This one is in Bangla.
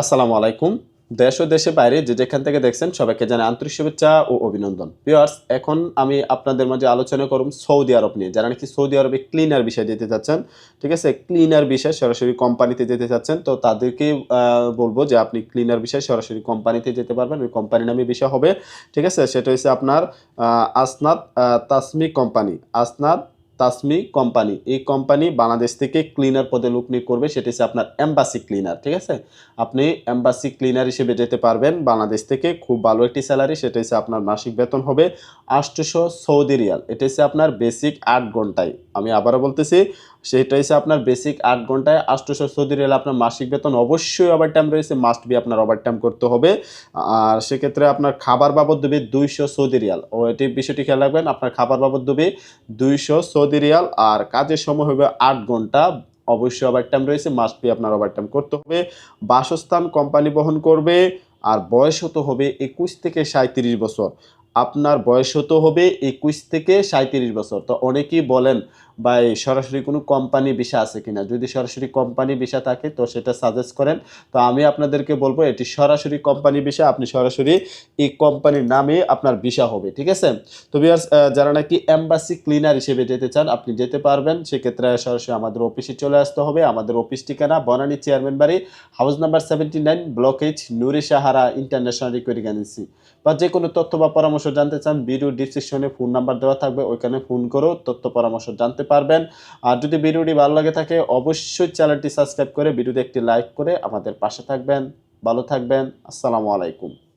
আসসালামু আলাইকুম। দেশ ও দেশে বাইরে যে যেখান থেকে দেখছেন সবাইকে জানাই আন্তরিক শুভেচ্ছা ও অভিনন্দন। ভিউয়ার্স, এখন আমি আপনাদের মাঝে আলোচনা করব সৌদি আরব নিয়ে। যারা নাকি সৌদি আরবে ক্লিনার বিষয় যেতে চাচ্ছেন, ঠিক আছে? ক্লিনার বিষয় সরাসরি কোম্পানিতে যেতে চাচ্ছেন, তো তাদেরকে বলব যে আপনি ক্লিনার বিষয় সরাসরি কোম্পানিতে যেতে পারবেন। ওই কোম্পানি নামে বিষয় হবে, ঠিক আছে? সেটা হচ্ছে আপনার আসনাদ তাসমি কোম্পানি আসনাদ তাসমি কোম্পানি। এই কোম্পানি বাংলাদেশ থেকে ক্লিনার পদে লোক নিয়োগ করবে, সেটি হচ্ছে আপনার অ্যাম্বাসি ক্লিনার ঠিক আছে? আপনি অ্যাম্বাসি ক্লিনার হিসেবে যেতে পারবেন বাংলাদেশ থেকে, খুব ভালো একটি স্যালারি সেটা হচ্ছে আপনার মাসিক বেতন হবে আটশোশো সৌদি রিয়াল। এটা হচ্ছে আপনার বেসিক আট ঘন্টায়। আমি আবারও বলতেছি, সেটা হচ্ছে আপনার বেসিক আট ঘন্টায় আটশোশো সৌদি রিয়াল আপনার মাসিক বেতন অবশ্যই ওভার টাইম রয়েছে মাস্ট বি আপনার ওভার টাইম করতে হবে। আর সেক্ষেত্রে আপনার খাবার বাবদ দেবে দুইশো সৌদি রিয়াল। ও, এটি বিষয়টি খেয়াল রাখবেন, আপনার খাবার বাবদ দেবে দুইশো সৌদি রিয়াল, আর কাজের সময় হবে আট ঘণ্টা। অবশ্যই ওভার টাইম রয়েছে মাস্ট বি আপনার ওভার টাইম করতে হবে। বাসস্থান কোম্পানি বহন করবে, আর বয়স হতে হবে একুশ থেকে সাঁত্রিশ বছর। আপনার বয়স হতে হবে একুশ থেকে সাঁত্রিশ বছর। তো অনেকেই বলেন বা এই সরাসরি কোনো কোম্পানি বিষা আছে কিনা? যদি সরাসরি কোম্পানি বিষা থাকে, তো সেটা সাজেস্ট করেন। তো আমি আপনাদেরকে বলব, এটি সরাসরি কোম্পানি বিষা আপনি সরাসরি এই কোম্পানির নামে আপনার বিষা হবে, ঠিক আছে? তো বিয়ার্স যারা নাকি এম্বাসি ক্লিনার হিসেবে যেতে চান, আপনি যেতে পারবেন। সেক্ষেত্রে সরাসরি আমাদের অফিসে চলে আসতে হবে। আমাদের অফিস ঠিকানা, বনানী চেয়ারম্যান বাড়ি house number seventy nine block H Nuri Sahara international recruiting agency বা যে কোনো তথ্য বা পরামর্শ জানতে চান ভিডিও ডিসক্রিপশনে ফোন নাম্বার দেওয়া থাকবে, ওইখানে ফোন করেও তথ্য পরামর্শ জানতে পারবেন। আর যদি ভিডিওটি ভালো লাগে থাকে, অবশ্যই চ্যানেলটি সাবস্ক্রাইব করে ভিডিওতে একটি লাইক করে আমাদের পাশে থাকবেন। ভালো থাকবেন। আসসালামু আলাইকুম।